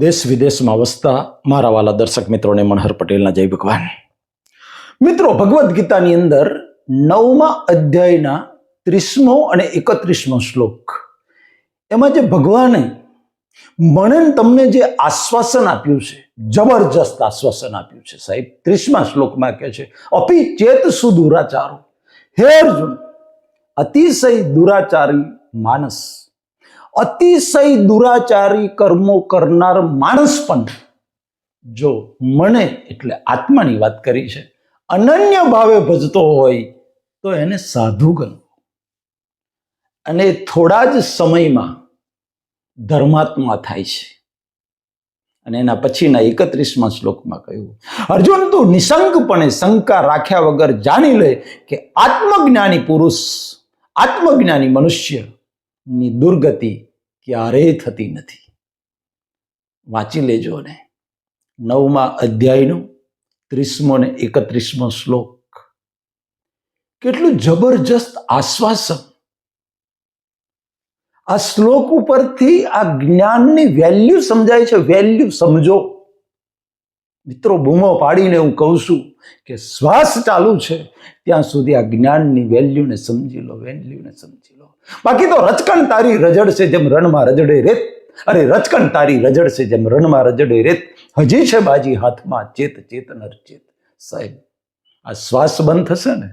દેશ વિદેશમાં વસતા મારા વાલા દર્શક મિત્રોને મનહર પટેલના જય ભગવાન. મિત્રો, ભગવદ્ ગીતાની અંદર નવમા અધ્યાયના ત્રીસમો અને એકત્રીસમો શ્લોક. એમાં જે ભગવાને મને તમને જે આશ્વાસન આપ્યું છે, જબરજસ્ત આશ્વાસન આપ્યું છે, સાહેબ, ત્રીસમા શ્લોકમાં કહે છે, અપી ચેત સુદુરાચારો હે અર્જુન, અતિશય દુરાચારી માણસ અતિશય દુરાચારી કર્મો કરનાર માણસ પણ જો મને એટલે આત્માની વાત કરી છે. અનન્ય ભાવે ભજતો હોય તો એને સાધુ ગણવો અને થોડા જ સમયમાં ધર્માત્મા થાય છે. અને એના પછીના એકત્રીસમાં શ્લોકમાં કહ્યું, અર્જુન, તું નિશંકપણે શંકા રાખ્યા વગર જાણી લે કે આત્મજ્ઞાની પુરુષ, આત્મજ્ઞાની મનુષ્યની દુર્ગતિ ક્યારેય થતી નથી. વાંચી લેજો ને નવમા અધ્યાયનું ત્રીસમો ને એકત્રીસમો શ્લોક. કેટલું જબરજસ્ત આશ્વાસન. આ શ્લોક ઉપરથી આ જ્ઞાનની વેલ્યુ સમજાય છે. વેલ્યુ સમજો. મિત્રો, બૂમો પાડીને હું કહું છું કે શ્વાસ ચાલુ છે, ત્યાં સુધી આ જ્ઞાનની વેલ્યુને સમજી લો, વેલ્યુને સમજી લો. બાકી તો રચકણ તારી રજડ છે જેમ રણમાં રજડે રેત, અરે રચકણ તારી રજડ છે જેમ રણમાં રજડે રેત. હજી છે બાજી હાથમાં ચેત ચેત ચેત. સાહેબ, આ શ્વાસ બંધ થશે ને,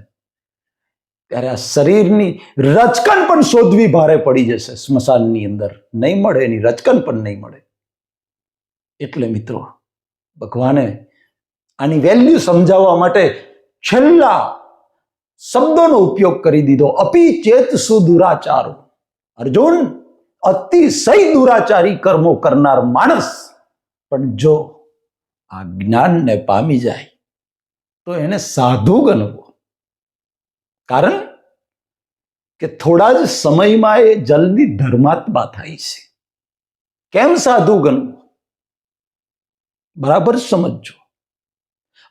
ત્યારે આ શરીરની રચકણ પણ શોધવી ભારે પડી જશે સ્મશાનની અંદર. નહીં મળે એની રચકણ પણ નહીં મળે. એટલે મિત્રો ભગવાને આની વેલ્યુ સમજાવવા માટે છેલ્લા શબ્દોનો ઉપયોગ કરી દીધો. અપી ચેત સુદુરાચારો. અર્જુન અતિશય દુરાચારી કર્મો કરનાર માણસ. પણ જો આ જ્ઞાનને પામી જાય, તો એને સાધુ ગણવો. કારણ કે થોડા જ સમયમાં એ જલ્દી ધર્માત્મા થાય છે. કેમ સાધુ ગણવું? બરાબર સમજજો.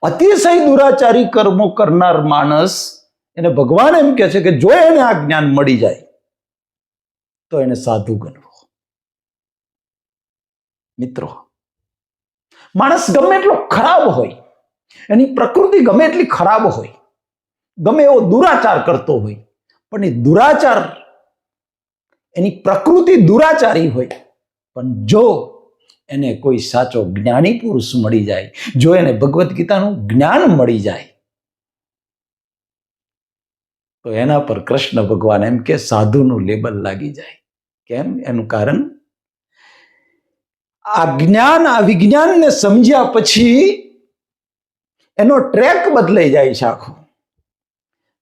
અતિશય દુરાચારી કર્મો કરનાર માણસ એને ભગવાન એમ કહે છે કે જો એને આ જ્ઞાન મળી જાય, તો એને સાધુ ગણવો. મિત્રો, માણસ ગમે એટલો ખરાબ હોય, એની પ્રકૃતિ ગમે એટલી ખરાબ હોય, ગમે એવો દુરાચાર કરતો હોય, પણ એ દુરાચાર, એની પ્રકૃતિ દુરાચારી હોય, પણ જો એને કોઈ સાચો જ્ઞાની પુરુષ મળી જાય. જો એને ભગવદ્ ગીતાનું જ્ઞાન મળી જાય, તો એના પર કૃષ્ણ ભગવાન એમ કે સાધુનું લેબલ લાગી જાય. કેમ? એનું કારણ આ જ્ઞાન, આ વિજ્ઞાનને સમજ્યા પછી એનો ટ્રેક બદલાઈ જાય છે આખો.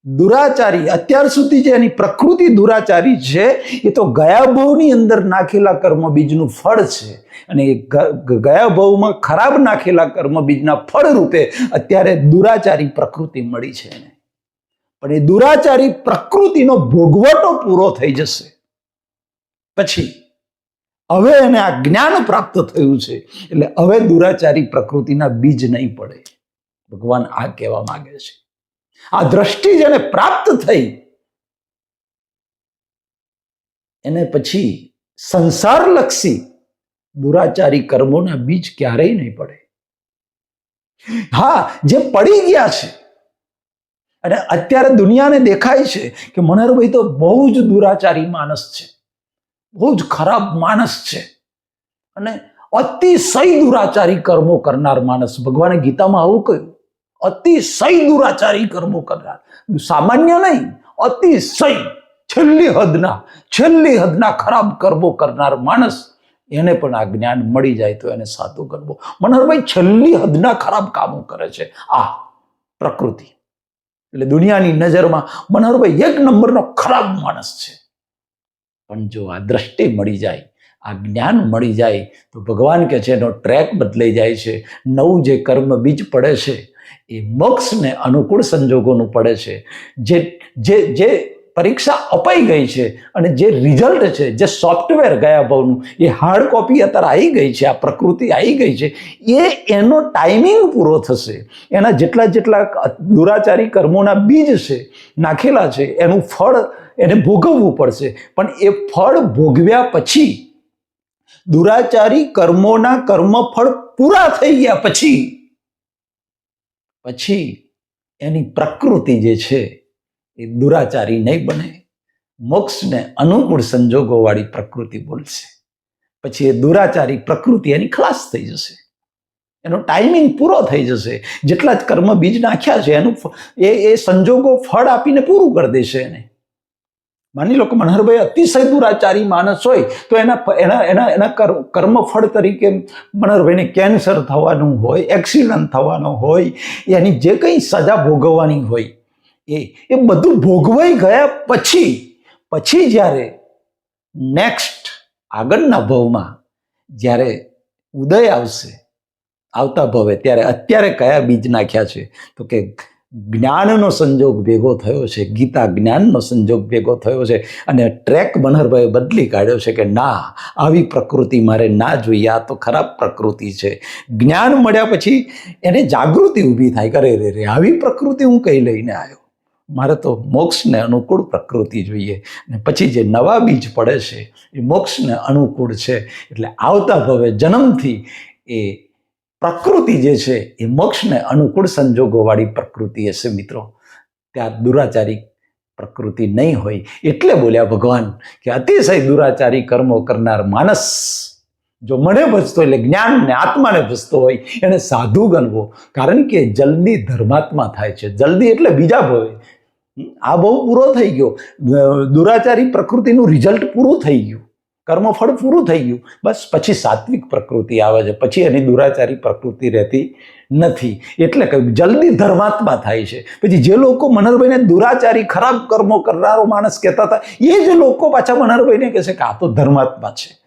દુરાચારી, અત્યાર સુધી જે એની પ્રકૃતિ દુરાચારી છે, એ તો ગયા ભાવની અંદર નાખેલા કર્મ બીજનું ફળ છે. અને એ ગયા ભાવમાં ખરાબ નાખેલા કર્મ બીજના ફળ રૂપે અત્યારે દુરાચારી પ્રકૃતિ મળી છે એને. પણ એ દુરાચારી પ્રકૃતિનો ભોગવટો પૂરો થઈ જશે. પછી, હવે એને આ જ્ઞાન પ્રાપ્ત થયું છે, એટલે હવે દુરાચારી પ્રકૃતિના બીજ નહીં પડે. ભગવાન આ કહેવા માંગે છે. આ દ્રષ્ટિ જેને પ્રાપ્ત થઈ. એને પછી સંસારલક્ષી દુરાચારી કર્મોના બીજ ક્યારેય નહીં પડે. હા, જે પડી ગયા છે. અને અત્યારે દુનિયાને દેખાય છે કે મનહરભાઈ તો બહુ જ દુરાચારી માણસ છે. બહુ જ ખરાબ માણસ છે. અને અતિશય દુરાચારી કર્મો કરનાર માણસ. ભગવાને ગીતામાં આવું કહ્યું. અતિશય દુરાચારી કર્મો કરનાર સામાન્ય નહીં, અતિશય છેલ્લી હદના છેલ્લી હદના ખરાબ કર્મો કરનાર માણસ, એને પણ આ જ્ઞાન મળી જાય તો એને સાધુ કરવો. મનહરભાઈ છેલ્લી હદના ખરાબ કામો કરે છે આ પ્રકૃતિ. એટલે દુનિયાની નજરમાં મનહરભાઈ એક નંબરનો ખરાબ માણસ છે. પણ જો આ દ્રષ્ટિ મળી જાય, આ જ્ઞાન મળી જાય, તો ભગવાન કે છે એનો ટ્રેક બદલાઈ જાય છે. નવું જે કર્મ બીજ પડે છે એ મોક્ષને અનુકૂળ સંજોગોનું પડે છે. જે જે જે પરીક્ષા અપાઈ ગઈ છે અને જે રિઝલ્ટ છે, જે સોફ્ટવેર ગયા ભાવનું, એ હાર્ડ કોપી અત્યારે આવી ગઈ છે, આ પ્રકૃતિ આવી ગઈ છે, એ એનો ટાઈમિંગ પૂરો થશે. એના જેટલા જેટલા દુરાચારી કર્મોના બીજ છે, નાખેલા છે, એનું ફળ એને ભોગવવું પડશે. પણ એ ફળ ભોગવ્યા પછી, દુરાચારી કર્મોના કર્મફળ પૂરા થઈ ગયા પછી પછી એની પ્રકૃતિ જે છે એ દુરાચારી નહીં બને, મોક્ષને અનુકૂળ સંજોગોવાળી પ્રકૃતિ બોલશે. પછી એ દુરાચારી પ્રકૃતિ એની ખલાસ થઈ જશે. એનો ટાઈમિંગ પૂરો થઈ જશે. જેટલા જ કર્મ બીજ નાખ્યા છે, એનું એ એ સંજોગો ફળ આપીને પૂરું કરી દેશે એને. માની લો કે મનહરભાઈ અતિશય દુરાચારી માણસ હોય, તો એના એના એના એના કર્મ કર્મફળ તરીકે મનહરભાઈને કેન્સર થવાનું હોય, એક્સિડન્ટ થવાનો હોય, એની જે કંઈ સજા ભોગવવાની હોય, એ એ બધું ભોગવાઈ ગયા પછી પછી જ્યારે નેક્સ્ટ આગળના ભવમાં જ્યારે ઉદય આવશે, આવતા ભવે, ત્યારે અત્યારે કયા બીજ નાખ્યા છે, તો કે જ્ઞાનનો સંજોગ ભેગો થયો છે, ગીતા જ્ઞાનનો સંજોગ ભેગો થયો છે અને ટ્રેક મનહરભાઈએ બદલી કાઢ્યો છે કે ના, આવી પ્રકૃતિ મારે ના જોઈએ, આ તો ખરાબ પ્રકૃતિ છે. જ્ઞાન મળ્યા પછી એને જાગૃતિ ઊભી થાય કરે રે રે આવી પ્રકૃતિ હું કઈ લઈને આવ્યો? મારે તો મોક્ષને અનુકૂળ પ્રકૃતિ જોઈએ. અને પછી જે નવા બીજ પડે છે, એ મોક્ષને અનુકૂળ છે. એટલે આવતા ભવે જન્મથી એ પ્રકૃતિ જે છે એ મોક્ષને અનુકૂળ સંજોગોવાળી પ્રકૃતિ હશે મિત્રો. ત્યાં દુરાચારી પ્રકૃતિ નહીં હોય. એટલે બોલ્યા ભગવાન કે અતિશય દુરાચારી કર્મો કરનાર માણસ જો મને ભજતો એટલે જ્ઞાન ને આત્માને ભજતો હોય, એને સાધુ ગણવો. કારણ કે જલ્દી ધર્માત્મા થાય છે. જલ્દી એટલે બીજા ભવે. આ બહુ પૂરો થઈ ગયો. દુરાચારી પ્રકૃતિનું રિઝલ્ટ પૂરું થઈ ગયું. કર્મફળ પૂરું થઈ ગયું. બસ પછી સાત્વિક પ્રકૃતિ આવે છે. પછી એની દુરાચારી પ્રકૃતિ રહેતી નથી. એટલે કહ્યું જલ્દી ધર્માત્મા થાય છે. પછી જે લોકો મનહરભાઈને દુરાચારી, ખરાબ કર્મો કરનારો માણસ કહેતા હતા, એ જ લોકો પાછા મનહરભાઈને કહેશે કે આ તો ધર્માત્મા છે.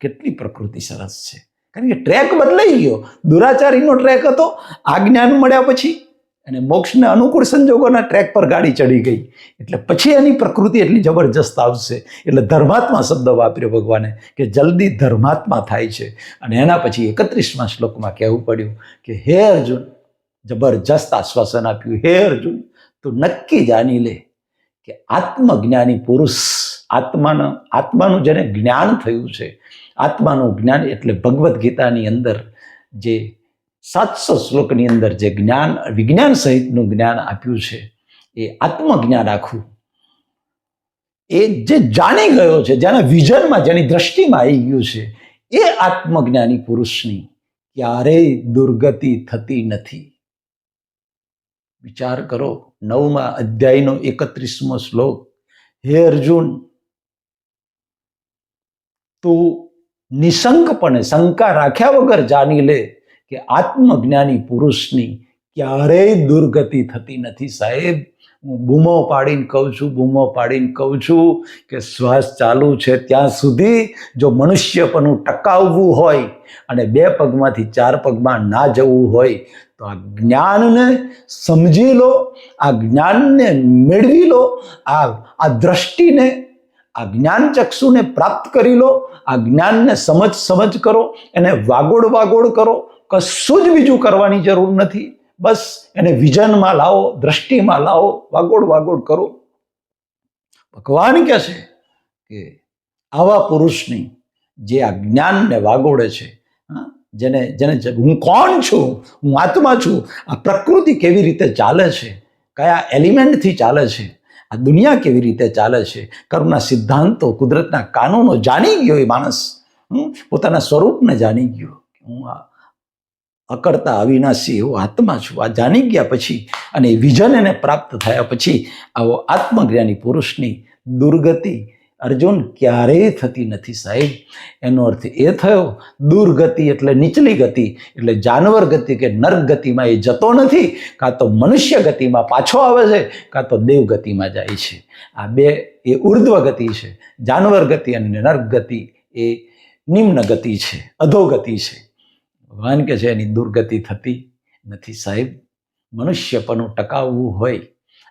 કેટલી પ્રકૃતિ સરસ છે. કારણ કે ટ્રેક બદલાઈ ગયો. દુરાચારીનો ટ્રેક હતો. આ જ્ઞાન મળ્યા પછી અને મોક્ષને અનુકૂળ સંજોગોના ટ્રેક પર ગાડી ચડી ગઈ. એટલે પછી એની પ્રકૃતિ એટલી જબરજસ્ત આવશે. એટલે ધર્માત્મા શબ્દ વાપર્યો ભગવાને કે જલ્દી ધર્માત્મા થાય છે. અને એના પછી એકત્રીસમાં શ્લોકમાં કહેવું પડ્યું કે, હે અર્જુન, જબરજસ્ત આશ્વાસન આપ્યું. હે અર્જુન, તું નક્કી જાણી લે કે આત્મજ્ઞાની પુરુષ આત્માના, આત્માનું જેને જ્ઞાન થયું છે, આત્માનું જ્ઞાન એટલે ભગવદ્ ગીતાની અંદર જે સાતસો શ્લોકની અંદર જે જ્ઞાન, વિજ્ઞાન સહિતનું જ્ઞાન આપ્યું છે, એ આત્મજ્ઞાન આખું. એ જે જાણી ગયો છે, જેના વિઝનમાં જેની દ્રષ્ટિમાં આવી ગયું છે, એ આત્મજ્ઞાની પુરુષની ક્યારેય દુર્ગતિ થતી નથી. વિચાર કરો, નવમા અધ્યાયનો એકત્રીસમો શ્લોક. હે અર્જુન, તું નિશંકપણે શંકા રાખ્યા વગર જાણી લે. કે આત્મજ્ઞાની પુરુષની ક્યારેય દુર્ગતિ થતી નથી. સાહેબ, હું બૂમો પાડીને કહું છું, બૂમો પાડીને કહું છું કે શ્વાસ ચાલુ છે ત્યાં સુધી જો મનુષ્યપણું ટકાવવું હોય અને બે પગમાંથી ચાર પગમાં ના જવું હોય તો આ જ્ઞાનને સમજી લો, આ જ્ઞાનને મેળવી લો, આ આ દ્રષ્ટિને, આ જ્ઞાન ચક્ષુને પ્રાપ્ત કરી લો, આ જ્ઞાનને સમજ સમજ કરો, એને વાગોડ વાગોડ કરો કશું જ બીજું કરવાની જરૂર નથી. બસ એને વિઝનમાં લાવો, દ્રષ્ટિમાં લાવો વાગોડ વાગોડ કરો. ભગવાન કહે છે કે આવા પુરુષની જે આ જ્ઞાનને વાગોડે છે જેને જેને હું કોણ છું? હું આત્મા છું. આ પ્રકૃતિ કેવી રીતે ચાલે છે? કયા એલિમેન્ટથી ચાલે છે? આ દુનિયા કેવી રીતે ચાલે છે? કર્મના સિદ્ધાંતો, કુદરતના કાનૂનો જાણી ગયો એ માણસ. પોતાના સ્વરૂપને જાણી ગયો હું આ અકર્તા અવિનાશી એવો આત્મા છું. આ જાણી ગયા પછી અને વિઝન એને પ્રાપ્ત થયા પછી આવો આત્મજ્ઞાની પુરુષની દુર્ગતિ અર્જુન ક્યારેય થતી નથી સાહેબ. એનો અર્થ એ થયો, દુર્ગતિ એટલે નીચલી ગતિ, એટલે જાનવર ગતિ કે નર્ક ગતિમાં એ જતો નથી, કાં તો મનુષ્ય ગતિમાં પાછો આવે છે, કાં તો દેવ ગતિમાં જાય છે. આ બે એ ઉર્ધ્વ ગતિ છે. જાનવર ગતિ અને નર્ક ગતિ એ નિમ્ન ગતિ છે, અધોગતિ છે. ભગવાન કે છે, એની દુર્ગતિ થતી નથી સાહેબ. મનુષ્યપણું ટકાવવું હોય,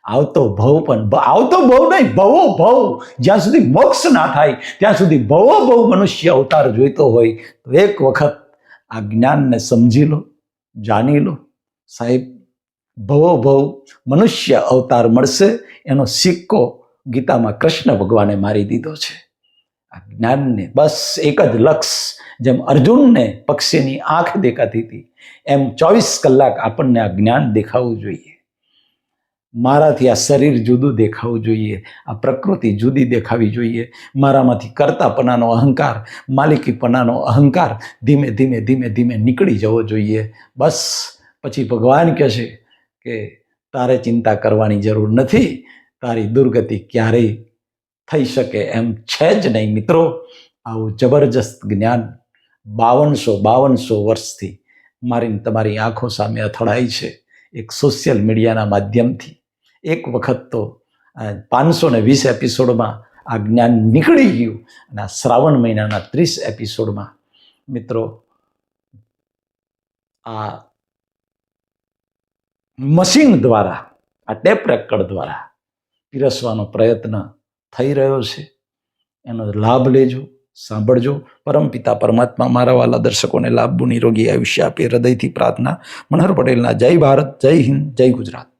આવતો ભવ પણ આવતો ભવ નહીં, ભવો ભવ. જ્યાં સુધી મોક્ષ ના થાય, ત્યાં સુધી ભવો ભવ મનુષ્ય અવતાર જોઈતો હોય, તો એક વખત આ જ્ઞાનને સમજી લો, જાણી લો. સાહેબ, ભવો ભવ મનુષ્ય અવતાર મળશે, એનો સિક્કો ગીતામાં કૃષ્ણ ભગવાને મારી દીધો છે. આ જ્ઞાનને બસ એક જ લક્ષ જેમ અર્જુનને પક્ષીની આંખ દેખાતી હતી, એમ ચોવીસ કલાક આપણને આ જ્ઞાન દેખાવું જોઈએ. મારાથી આ શરીર જુદું દેખાવું જોઈએ, આ પ્રકૃતિ જુદી દેખાવી જોઈએ. મારામાંથી કરતાપણાનો અહંકાર, માલિકીપણાનો અહંકાર ધીમે ધીમે ધીમે ધીમે નીકળી જવો જોઈએ. બસ પછી ભગવાન કહેશે કે તારે ચિંતા કરવાની જરૂર નથી, તારી દુર્ગતિ ક્યારેય થઈ શકે એમ છે જ નહીં, મિત્રો. આવું જબરજસ્ત જ્ઞાન બાવનસો બાવનસો વર્ષથી મારી, તમારી આંખો સામે અથડાય છે એક સોશિયલ મીડિયાના માધ્યમથી. એક વખત તો પાંચસો ને વીસ એપિસોડમાં આ જ્ઞાન નીકળી ગયું અને આ શ્રાવણ મહિનાના ત્રીસ એપિસોડમાં. મિત્રો, આ મશીન દ્વારા, આ ટેપ રેકર્ડ દ્વારા પીરસવાનો પ્રયત્ન થઈ રહ્યો છે. એનો લાભ લેજો, સાંભળજો. પરમપિતા પરમાત્મા મારા વાલા દર્શકોને લાભ નિરોગી આયુષ્ય આપે, હૃદયથી પ્રાર્થના. મનહર પટેલના જય ભારત, જય હિન્દ, જય ગુજરાત.